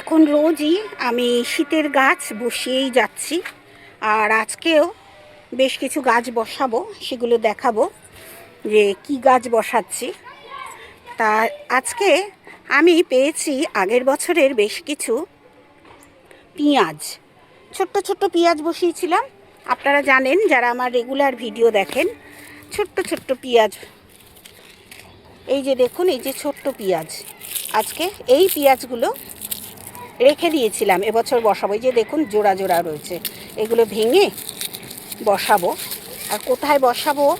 এখন রোজই আমি শীতের গাছ বসিয়েই যাচ্ছি, আর আজকেও বেশ কিছু গাছ বসাবো, সেগুলো দেখাবো যে কি গাছ বসাচ্ছি। তা আজকে আমি পেয়েছি আগের বছরের বেশ কিছু পেঁয়াজ। ছোট্ট ছোট্ট পেঁয়াজ বসিয়েছিলাম। আপনারা জানেন, যারা আমার রেগুলার ভিডিও দেখেন, ছোট্ট ছোট্ট পেঁয়াজ। এই যে দেখুন, এই যে ছোট্ট পেঁয়াজ। আজকে এই পেঁয়াজগুলো রেখে দিয়েছিলাম। এবছর বসাবো। এই যে দেখুন, জোড়া জোড়া রয়েছে। এগুলো ভেঙে বসাবো। আর কোথায় বসাবো?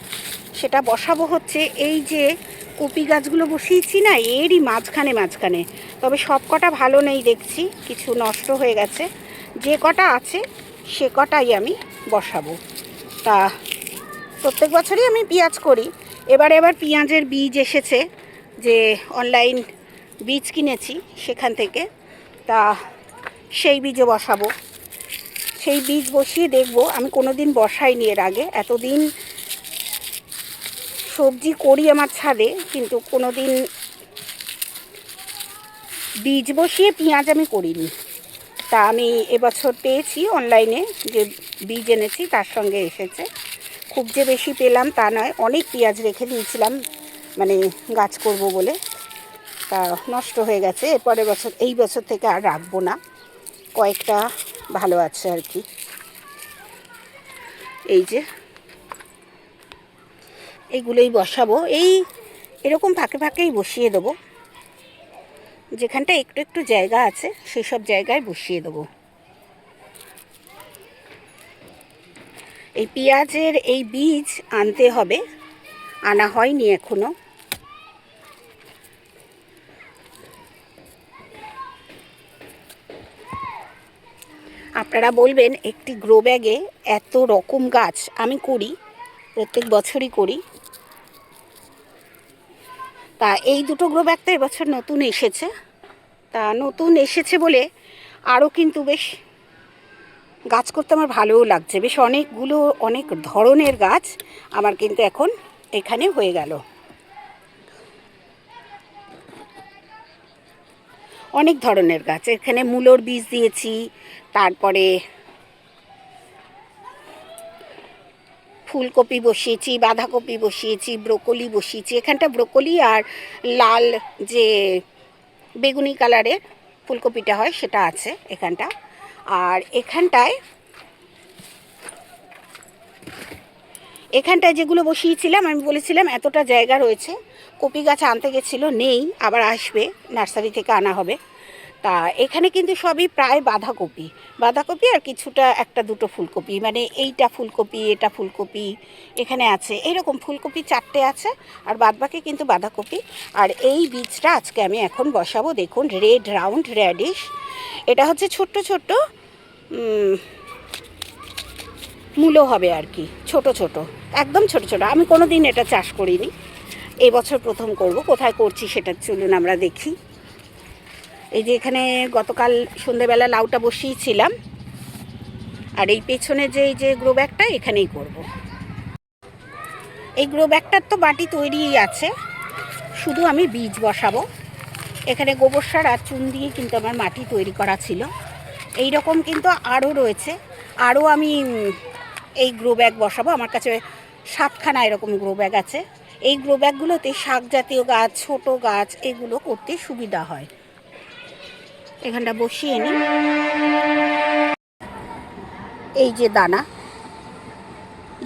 সেটা বসাবো হচ্ছে এই যে কপি গাছগুলো বসিয়েছি না, এরই মাঝখানে মাঝখানে। তবে সব কটা ভালো নেই দেখছি, কিছু নষ্ট হয়ে গেছে। যে কটা আছে, সে কটাই আমি বসাবো। তা প্রত্যেক বছরই আমি পেঁয়াজ করি। এবার এবার পেঁয়াজের বীজ এসেছে, যে অনলাইন বীজ কিনেছি সেখান থেকে। তা সেই বীজও বসাবো। সেই বীজ বসিয়ে দেখব। আমি কোনো দিন বসাইনি এর আগে। এতদিন সবজি করি আমার ছাদে, কিন্তু কোনো দিন বীজ বসিয়ে পেঁয়াজ আমি করিনি। তা আমি এবছর পেয়েছি অনলাইনে, যে বীজ এনেছি তার সঙ্গে এসেছে। খুব যে বেশি পেলাম তা নয়, অনেক পেঁয়াজ রেখে দিয়েছিলাম মানে গাছ করব বলে। তা নষ্ট হয়ে গেছে। এরপরের বছর, এই বছর থেকে আর রাখব না। কয়েকটা ভালো আছে আর কি। এই যে এইগুলোই বসাবো। এই এরকম ফাঁকে ফাঁকেই বসিয়ে দেবো। যেখানটা একটু একটু জায়গা আছে, সেই সব জায়গায় বসিয়ে দেবো। এই পেঁয়াজের এই বীজ আনতে হবে। আনা হয়নি এখনও। আপনারা বলবেন, একটি গ্রো ব্যাগে এত রকম গাছ আমি করি, প্রত্যেক বছরই করি। তা এই দুটো গ্রো ব্যাগ তো এবছর নতুন এসেছে। তা নতুন এসেছে বলে আরও কিন্তু বেশ গাছ করতে আমার ভালোও লাগছে। বেশ অনেকগুলো, অনেক ধরনের গাছ আমার কিন্তু এখন এখানে হয়ে গেল। অনেক ধরনের গাছ। এখানে মূলোর বীজ দিয়েছি তারপরে ফুলকপি বসিয়েছি, বাঁধাকপি বসিয়েছি, ব্রোকলি বসিয়েছি। এখানটা ব্রোকলি আর লাল যে বেগুনি কালারের ফুলকপিটা হয় সেটা আছে এখানটা। আর এখানটায় এখানটায় যেগুলো বসিয়েছিলাম, আমি বলেছিলাম এতটা জায়গা রয়েছে, কপি গাছ আনতে গেছিল, নেই, আবার আসবে, নার্সারি থেকে আনা হবে। তা এখানে কিন্তু সবই প্রায় বাঁধাকপি। বাঁধাকপি আর কিছুটা একটা দুটো ফুলকপি। মানে এইটা ফুলকপি, এটা ফুলকপি এখানে আছে। এইরকম ফুলকপি চারটে আছে আর বাদবাকি কিন্তু বাঁধাকপি। আর এই বীজটা আজকে আমি এখন বসাবো। দেখুন রেড রাউন্ড র্যাডিশ এটা হচ্ছে ছোট্ট ছোট্ট মূলো হবে আর কি। ছোট ছোট। একদম ছোট ছোট। আমি কোনো দিন এটা চাষ করিনি। এই বছর প্রথম করব। কোথায় করছি সেটা চলুন আমরা দেখি। এই যে এখানে গতকাল সন্ধেবেলা লাউটা বসিয়েছিলাম। আর এই পেছনে যে, এই যে গ্রো ব্যাগটা এখানেই করব। এই গ্রো ব্যাগটার তো বাটি তৈরিই আছে। শুধু আমি বীজ বসাবো। এখানে গোবর সার আর চুন দিয়ে কিন্তু আমার মাটি তৈরি করা ছিল। এই রকম কিন্তু আরও রয়েছে। আরও আমি এই গ্রো ব্যাগ বসাবো। আমার কাছে সাতখানা এরকম গ্রো ব্যাগ আছে। এই গ্রো ব্যাগগুলোতে শাক জাতীয় গাছ, ছোট গাছ, এগুলো করতে সুবিধা হয়। এখানটা বসিয়ে নিই এই যে দানা,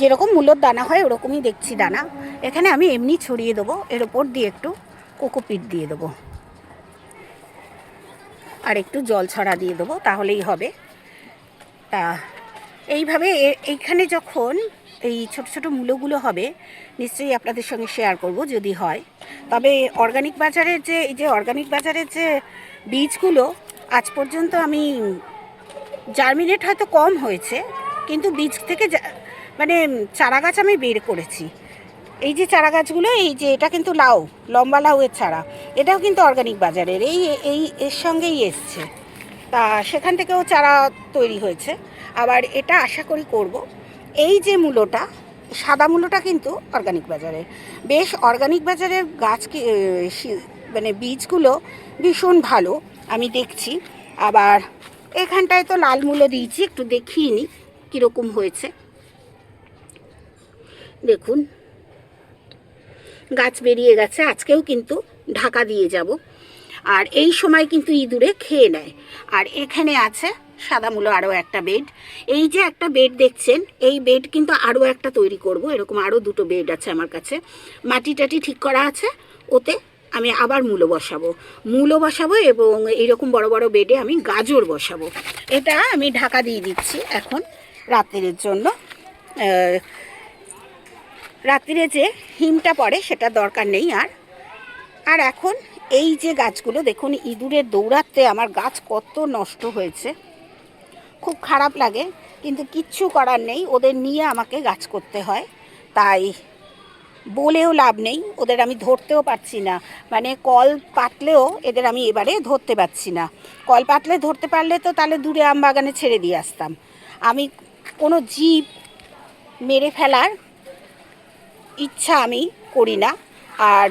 যেরকম মূলর দানা হয় ওরকমই দেখছি দানা। এখানে আমি এমনি ছড়িয়ে দেবো, এর ওপর দিয়ে একটু কোকোপিট দিয়ে দেবো। আর একটু জল ছড়া দিয়ে দেবো, তাহলেই হবে। তা এইভাবে এইখানে যখন এই ছোট ছোট মূলগুলো হবে, নিশ্চয়ই আপনাদের সঙ্গে শেয়ার করব যদি হয়। তবে অর্গানিক বাজারের যে, এই যে অর্গানিক বাজারের যে বীজগুলো আজ পর্যন্ত আমি জার্মিনেট হয়তো কম হয়েছে, কিন্তু বীজ থেকে মানে চারা গাছ আমি বের করেছি। এই যে চারা গাছগুলো এই যে এটা কিন্তু লাউ, লম্বা লাউয়ের চারা, এটাও কিন্তু অর্গানিক বাজারের, এই এই, এর সঙ্গেই এসছে। তা সেখান থেকেও চারা তৈরি হয়েছে। আবার এটা আশা করি করব, এই যে মূলোটা, সাদা মূলোটা কিন্তু অর্গানিক বাজারের। বেশ অর্গানিক বাজারের গাছ মানে বীজগুলো ভীষণ ভালো। আমি দেখছি। আবার এখানটায় তো লাল মূলো দিয়েছি, একটু দেখিয়ে নিই কীরকম হয়েছে। দেখুন, গাছ বেরিয়ে গেছে, আজকেও কিন্তু ঢাকা দিয়ে যাব। আর এই সময় কিন্তু ইঁদুরে খেয়ে নেয়। আর এখানে আছে সাদা মূলো আরও একটা বেড। এই যে একটা বেড দেখছেন, এই বেড কিন্তু আরও একটা তৈরি করব। এরকম আরও দুটো বেড আছে আমার কাছে। মাটি টাটি ঠিক করা আছে? ওতে আমি আবার মূলো বসাবো। মূলো বসাবো এবং এইরকম বড় বড় বেডে আমি গাজর বসাবো। এটা আমি ঢাকা দিয়ে দিচ্ছি এখন রাত্রের জন্য। রাত্রিরে যে হিমটা পড়ে সেটা দরকার নেই আর। আর এখন এই যে গাছগুলো, দেখুন ইঁদুরের দৌড়াতে আমার গাছ কত নষ্ট হয়েছে। খুব খারাপ লাগে, কিন্তু কিচ্ছু করার নেই, ওদের নিয়ে আমাকে গাছ করতে হয়। তাই বলেও লাভ নেই, ওদের আমি ধরতেও পারছি না। মানে কল পাতলেও এদের আমি এবারে ধরতে পারছি না। কল পাতলে ধরতে পারলে তো তাহলে দূরে আম বাগানে ছেড়ে দিয়ে আসতাম। আমি কোনো জীব মেরে ফেলার ইচ্ছা আমি করি না, আর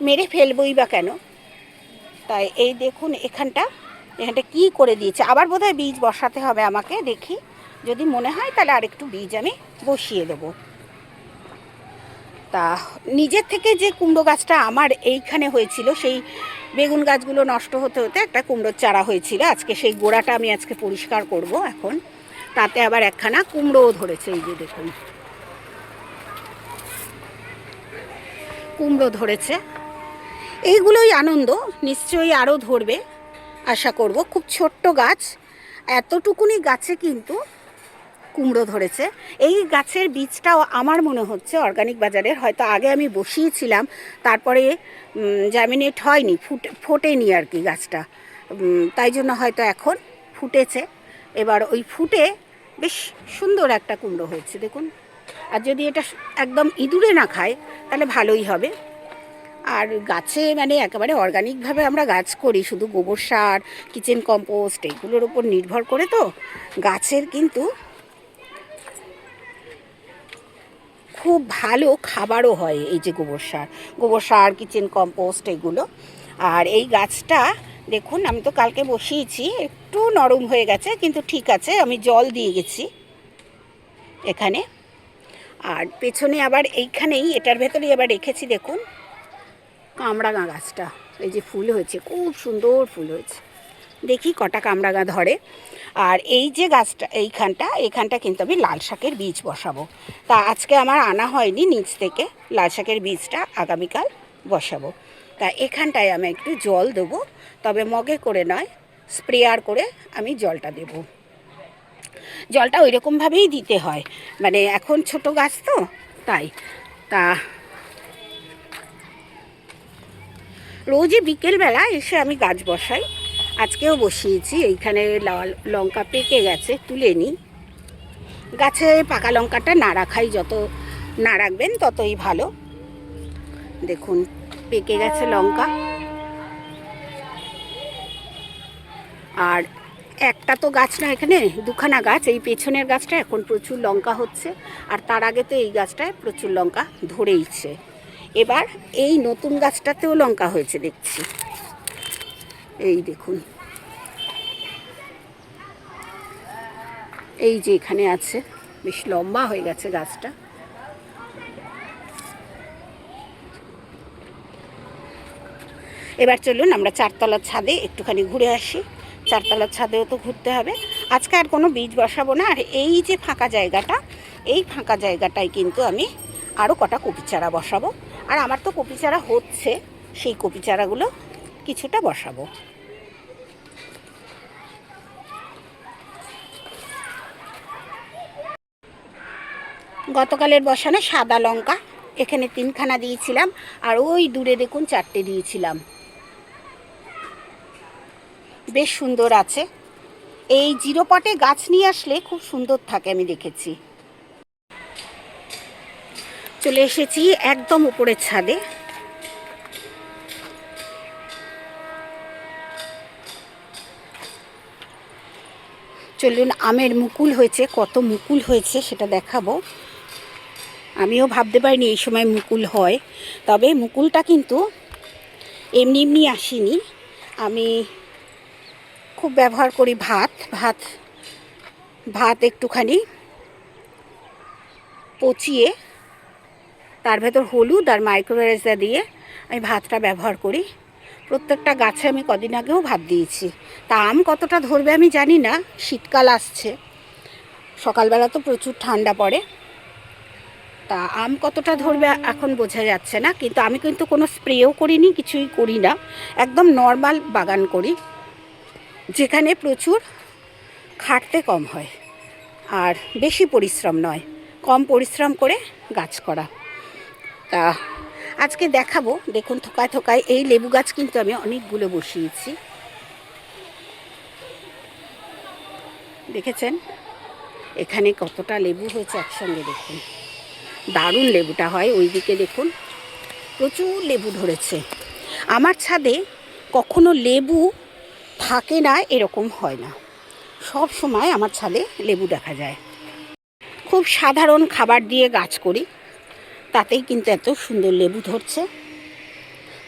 মেরে ফেলবই বা কেন? তাই এই দেখুন এখানটা এখানটা কি করে দিয়েছে? আবার বোধহয় বীজ বসাতে হবে আমাকে, দেখি। যদি মনে হয় তাহলে আরেকটু বীজ আমি বসিয়ে দেবো। তা নিজের থেকে যে কুমড়ো গাছটা আমার এইখানে হয়েছিল, সেই বেগুন গাছগুলো নষ্ট হতে হতে একটা কুমড়োর চারা হয়েছিল। আজকে সেই গোড়াটা আমি আজকে পরিষ্কার করব এখন। তাতে আবার একখানা কুমড়োও ধরেছে, এই যে দেখুন। কুমড়ো ধরেছে। এইগুলোই আনন্দ, নিশ্চয়ই আরও ধরবে। আশা করব, খুব ছোট্ট গাছ। এতটুকুনি গাছে কিন্তু কুমড়ো ধরেছে। এই গাছের বীজটাও আমার মনে হচ্ছে অর্গানিক বাজারের, হয়তো আগে আমি বসিয়েছিলাম, তারপরে জামিনেট হয়নি, ফুটে, ফোটেনি আর কি গাছটা। তাই জন্য হয়তো এখন ফুটেছে। এবার ওই ফুটে বেশ সুন্দর একটা কুমড়ো হয়েছে, দেখুন। আর যদি এটা একদম ইঁদুরে না খায়, তাহলে ভালোই হবে। আর গাছে মানে একেবারে অর্গানিকভাবে আমরা গাছ করি, শুধু গোবর সার কিচেন কম্পোস্ট এইগুলোর উপর নির্ভর করে তো। গাছের কিন্তু খুব ভালো খাবারও হয় এই যে গোবর সার। গোবর সার কিচেন কম্পোস্ট এগুলো। আর এই গাছটা, দেখুন, আমি তো কালকে বসিয়েছি, একটু নরম হয়ে গেছে, কিন্তু ঠিক আছে, আমি জল দিয়ে গেছি এখানে। আর পেছনে আবার এইখানেই, এটার ভেতরেই আবার রেখেছি, দেখুন কামরাঙা গাছটা। এই যে ফুল হয়েছে, খুব সুন্দর ফুল হয়েছে। দেখি কটা কামরাঙা ধরে। আর এই যে গাছটা, এইখানটা এইখানটা কিন্তু আমি লাল শাকের বীজ বসাবো। তা আজকে আমার আনা হয়নি নিচ থেকে, লাল শাকের বীজটা আগামীকাল বসাবো। তা এখানটায় আমি একটু জল দেবো, তবে মগে করে নয়, স্প্রেয়ার করে আমি জলটা দেবো। জলটা ওই রকমভাবেই দিতে হয় মানে এখন ছোট গাছ তো, তাই। তা রোজই বিকেলবেলা এসে আমি গাছ বসাই আজকেও বসিয়েছি, এইখানে লঙ্কা পেকে গেছে, তুলে নিই। গাছে পাকা লঙ্কাটা না রাখাই যত না রাখবেন ততই ভালো। দেখুন, পেকে গেছে লঙ্কা। আর একটা তো গাছ না এখানে, দুখানা গাছ, এই পেছনের গাছটা এখন প্রচুর লঙ্কা হচ্ছে, আর তার আগে তো এই গাছটায় প্রচুর লঙ্কা ধরেইছে। এবার এই নতুন গাছটাতেও লঙ্কা হয়েছে দেখছি। এই দেখুন। এই যে এখানে আছে, বেশ লম্বা হয়ে গেছে গাছটা। এবার চলুন আমরা চারতলার ছাদে একটুখানি ঘুরে আসি। চারতলার ছাদেও তো ঘুরতে হবে। আজকে আর কোনো বীজ বসাবো না। আর এই যে ফাঁকা জায়গাটা, এই ফাঁকা জায়গাটায় কিন্তু আমি আরও কটা কপি চারা বসাবো। আর আমার তো কপি চারা হচ্ছে, সেই কপি চারাগুলো কিছুটা বসাবো। গতকালের বসানো সাদা লঙ্কা, এখানে তিনখানা দিয়েছিলাম, আর ওই দূরে দেখুন চারটে দিয়েছিলাম। বেশ সুন্দর আছে। এই জিরো পটে গাছ নিয়ে আসলে খুব সুন্দর থাকে, আমি দেখেছি। চলে এসেছি একদম উপরের ছাদে। চলুন, আমের মুকুল হয়েছে, কত মুকুল হয়েছে সেটা দেখাবো। আমিও ভাবতে পারিনি এই সময় মুকুল হয়, তবে মুকুলটা কিন্তু এমনি এমনি আসেনি। আমি খুব ব্যবহার করি ভাত ভাত ভাত একটুখানি পচিয়ে, তার ভেতর হলুদ আর মাইক্রোওয়েভটা দিয়ে আমি ভাতটা ব্যবহার করি। প্রত্যেকটা গাছে আমি কদিন আগেও ভাত দিয়েছি। তা আম কতটা ধরবে আমি জানি না, শীতকাল আসছে। সকালবেলা তো প্রচুর ঠান্ডা পড়ে। তা আম কতটা ধরবে এখন বোঝা যাচ্ছে না, কিন্তু আমি কিন্তু কোনো স্প্রেও করিনি, কিছুই করি না। একদম নর্মাল বাগান করি, যেখানে প্রচুর খাটতে কম হয় আর বেশি পরিশ্রম নয়, কম পরিশ্রম করে গাছ করা। তা আজকে দেখাবো, দেখুন থোকায় থোকায়, এই লেবু গাছ কিন্তু আমি অনেকগুলো বসিয়েছি। দেখেছেন? এখানে কতটা লেবু হয়েছে একসঙ্গে দেখুন। দারুণ লেবুটা হয় ওই দিকে দেখুন। প্রচুর লেবু ধরেছে। আমার ছাদে কখনো লেবু থাকে না, এরকম হয় না। সব সময় আমার ছাদে লেবু দেখা যায়। খুব সাধারণ খাবার দিয়ে গাছ করি। তাতেই কিন্তু এত সুন্দর লেবু ধরছে।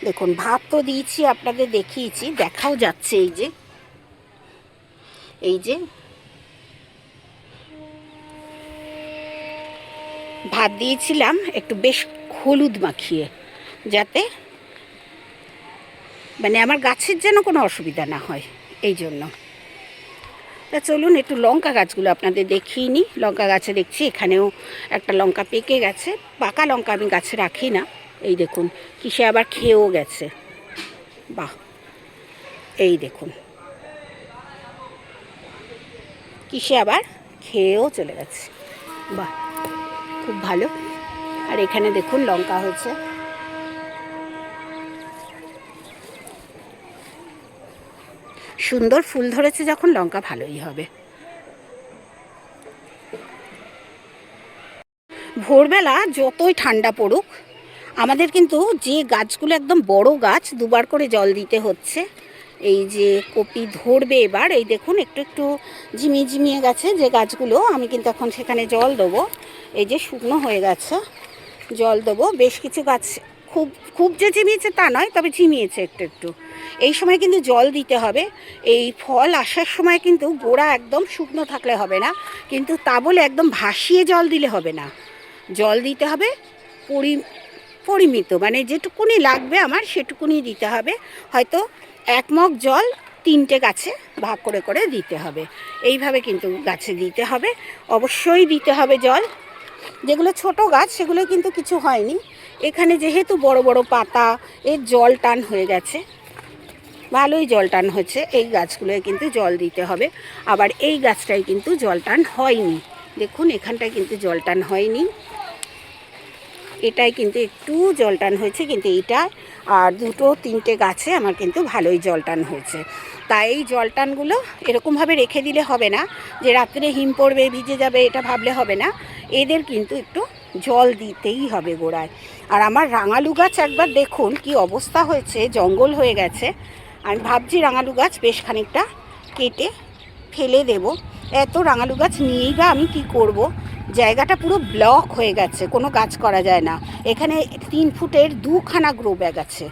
দেখুন, ভাত তো দিয়েছি, আপনাদের দেখিয়েছি, দেখাও যাচ্ছে এই যে। এই যে। ভাত দিয়েছিলাম একটু বেশ হলুদ মাখিয়ে, যাতে মানে আমার গাছের যেন কোনো অসুবিধা না হয়, এই জন্য। তা চলুন একটু লঙ্কা গাছগুলো আপনাদের দেখিয়ে নিই। লঙ্কা গাছে দেখছি এখানেও একটা লঙ্কা পেকে গেছে। পাকা লঙ্কা আমি গাছে রাখি না। এই দেখুন, কিসে আবার খেয়েও গেছে। বাহ, এই দেখুন। কিসে আবার খেয়েও চলে গেছে। বাহ, খুব ভালো। আর এখানে দেখুন লঙ্কা হয়েছে। সুন্দর ফুল ধরেছে যখন লঙ্কা ভালোই হবে। ভোরবেলা যতই ঠান্ডা পড়ুক, আমাদের কিন্তু যে গাছগুলো একদম বড় গাছ, দুবার করে জল দিতে হচ্ছে। এই যে কপি ধরবে এবার, এই দেখুন একটু একটু ঝিমিয়ে ঝিমিয়ে গেছে যে গাছগুলো, আমি কিন্তু এখন সেখানে জল দেবো। এই যে শুকনো হয়ে গেছে, জল দেবো। বেশ কিছু গাছ খুব খুব যে ঝিমিয়েছে তা নয়, তবে ঝিমিয়েছে একটু একটু। এই সময় কিন্তু জল দিতে হবে। এই ফল আসার সময় কিন্তু গোড়া একদম শুকনো থাকলে হবে না, কিন্তু তা বলে একদম ভাসিয়ে জল দিলে হবে না। জল দিতে হবে, পরি, পরিমিত মানে যেটুকুনি লাগবে আমার সেটুকুনি দিতে হবে। হয়তো এক মগ জল তিনটে গাছে ভাগ করে করে দিতে হবে। এইভাবে কিন্তু গাছে দিতে হবে। অবশ্যই দিতে হবে জল। যেগুলো ছোট গাছ সেগুলো কিন্তু কিছু হয়নি। এখানে যেহেতু বড় বড় পাতা, এর জল টান হয়ে গেছে। ভালোই জল টান হচ্ছে। এই গাছগুলোয় কিন্তু জল দিতে হবে। আবার এই গাছটায় কিন্তু জল টান হয়নি। দেখুন, এখানটায় কিন্তু জল টান হয়নি। এটাই কিন্তু একটু জল টান হয়েছে, কিন্তু এইটা আর দুটো, তিনটে গাছে আমার কিন্তু ভালোই জল টান হয়েছে। তাই এই জল টানগুলো এরকমভাবে রেখে দিলে হবে না। যে রাত্রে হিম পড়বে, ভিজে যাবে, এটা ভাবলে হবে না। এদের কিন্তু একটু জল দিতেই হবে গোড়ায়। আর আমার রাঙালু গাছ একবার দেখুন কি অবস্থা হয়েছে, জঙ্গল হয়ে গেছে। আমি ভাবছি রাঙালু গাছ বেশ খানিকটা কেটে ফেলে দেব। এত রাঙালু গাছ নিয়েই বা আমি কি করব? জায়গাটা পুরো ব্লক হয়ে গেছে, কোনো গাছ করা যায় না। এখানে তিন ফুটের দুখানা গ্রো ব্যাগ আছে।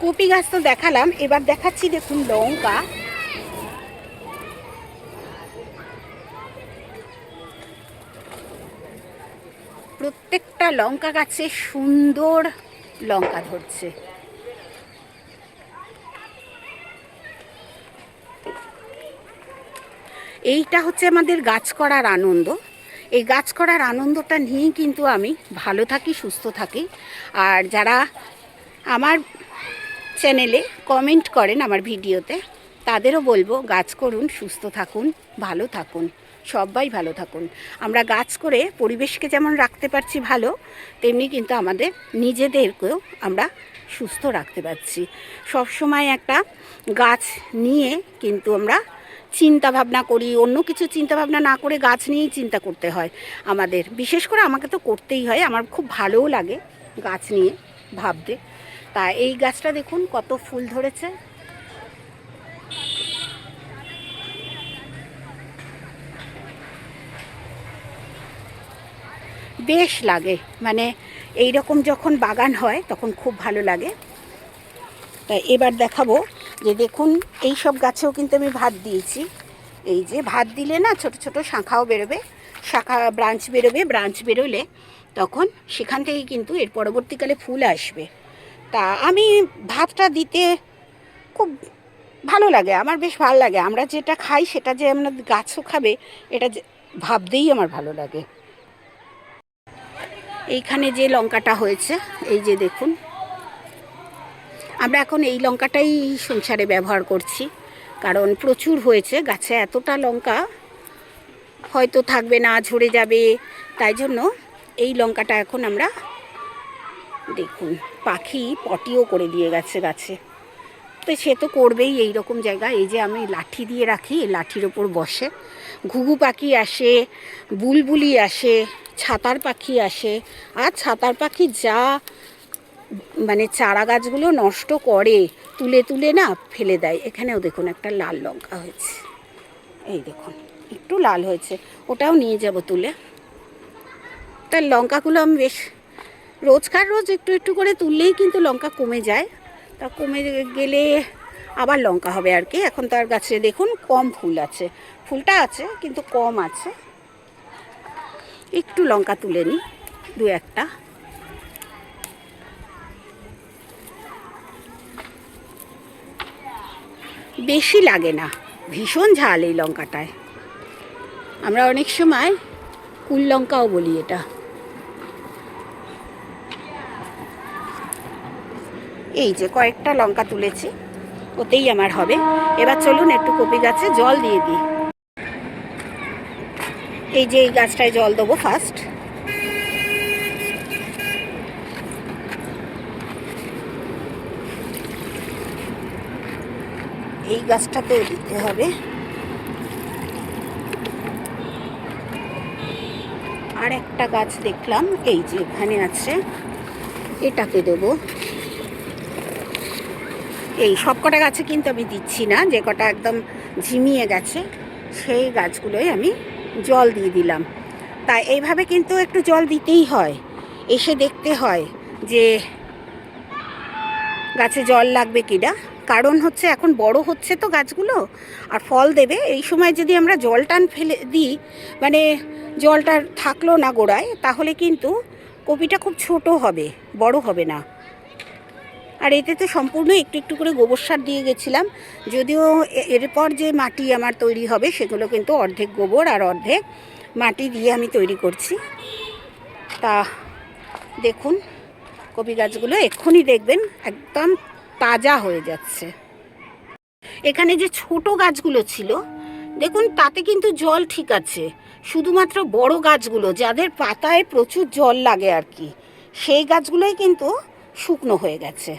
কপি গাছ তো দেখালাম, এবার দেখাচ্ছি দেখুন লঙ্কা। প্রত্যেকটা লঙ্কা গাছে সুন্দর লঙ্কা ধরছে। এইটা হচ্ছে আমাদের গাছ করার আনন্দ। এই গাছ করার আনন্দটা নিয়েই কিন্তু আমি ভালো থাকি, সুস্থ থাকি। আর যারা আমার চ্যানেলে কমেন্ট করেন আমার ভিডিওতে, তাদেরও বলব গাছ করুন, সুস্থ থাকুন, ভালো থাকুন। সবাই ভালো থাকুন। আমরা গাছ করে পরিবেশকে যেমন রাখতে পারছি ভালো, তেমনি কিন্তু আমাদের নিজেদেরকেও আমরা সুস্থ রাখতে পারছি। সবসময় একটা গাছ নিয়ে কিন্তু আমরা চিন্তা ভাবনা করি, অন্য কিছু চিন্তা ভাবনা না করে গাছ নিয়েই চিন্তা করতে হয় আমাদের। বিশেষ করে আমাকে তো করতেই হয়, আমার খুব ভালোও লাগে গাছ নিয়ে ভাবতে। তা এই গাছটা দেখুন কত ফুল ধরেছে। বেশ লাগে। মানে এই রকম যখন বাগান হয়, তখন খুব ভালো লাগে। এবার দেখাবো যে দেখুন এই সব গাছেও কিন্তু আমি ভাত দিয়েছি। এই যে ভাত দিলে না ছোট ছোট শাখাও বেরোবে, শাখা ব্রাঞ্চ বেরোবে, ব্রাঞ্চ বেরোলে তখন সেখান থেকে কিন্তু এর পরবর্তীকালে ফুল আসবে। তা আমি ভাতটা দিতে খুব ভালো লাগে, আমার বেশ ভালো লাগে। আমরা যেটা খাই সেটা যে আমরা গাছও খাবে, এটা ভাবতেই আমার ভালো লাগে। এইখানে যে লঙ্কাটা হয়েছে, এই যে দেখুন। আমরা এখন এই লঙ্কাটাই সংসারে ব্যবহার করছি, কারণ প্রচুর হয়েছে। গাছে এতটা লঙ্কা হয়তো থাকবে না, ঝরে যাবে। তাই জন্য এই লঙ্কাটা এখন আমরা দেখুন, পাখি পটিও করে দিয়ে গেছে গাছে। তো সে তো করবেই এই রকম জায়গা এই যে আমি লাঠি দিয়ে রাখি লাঠির ওপর বসে। ঘুঘু পাখি আসে, বুলবুলি আসে, ছাতার পাখি আসে। আর ছাতার পাখি যা মানে চারা গাছগুলো নষ্ট করে, তুলে তুলে না ফেলে দেয়। এখানেও দেখুন একটা লাল লঙ্কা হয়েছে। এই দেখুন, একটু লাল হয়েছে। ওটাও নিয়ে যাব তুলে। তার লঙ্কাগুলো আমি বেশ, রোজকার রোজ একটু একটু করে তুললেই কিন্তু লঙ্কা কমে যায়। তা কমে গেলে আবার লঙ্কা হবে আর কি। এখন তার গাছে দেখুন কম ফুল আছে। ফুলটা আছে, কিন্তু কম আছে। একটু লঙ্কা তুলে নিই, দু একটা। বেশি লাগে না, ভীষণ ঝাল এই লঙ্কাটায়। আমরা অনেক সময় কুল লঙ্কাও বলি এটা। এই যে কয়েকটা লঙ্কা তুলেছি, ওতেই আমার হবে। এবার চলুন একটু কপি গাছে জল দিয়ে দিই। এই যে এই গাছটায় জল দেবো ফার্স্ট এই গাছটাতেও দিতে হবে। আর একটা গাছ দেখলাম, এই যে এখানে আছে, এটাকে দেবো। এই সব কটা গাছে কিন্তু আমি দিচ্ছি না, যে কটা একদম ঝিমিয়ে গেছে, সেই গাছগুলোই আমি জল দিয়ে দিলাম। তাই এইভাবে কিন্তু একটু জল দিতেই হয়, এসে দেখতে হয় যে গাছে জল লাগবে কিনা কারণ হচ্ছে এখন বড় হচ্ছে তো গাছগুলো, আর ফল দেবে। এই সময় যদি আমরা জল টান ফেলে দিই মানে জলটা থাকল না গোড়ায়, তাহলে কিন্তু কপিটা খুব ছোট হবে, বড় হবে না। আর এতে তো সম্পূর্ণ একটু একটু করে গোবর সার দিয়ে গেছিলাম। যদিও এরপর যে মাটি আমার তৈরি হবে সেগুলো কিন্তু অর্ধেক গোবর আর অর্ধেক মাটি দিয়ে আমি তৈরি করছি। তা দেখুন, কপি গাছগুলো এক্ষুনি দেখবেন, একদম তাজা হয়ে যাচ্ছে। এখানে যে ছোট গাছগুলো ছিল, দেখুন তাতে কিন্তু জল ঠিক আছে, শুধুমাত্র বড় গাছগুলো, যাদের পাতায় প্রচুর জল লাগে আর কি, সেই গাছগুলোই কিন্তু শুকনো হয়ে গেছে।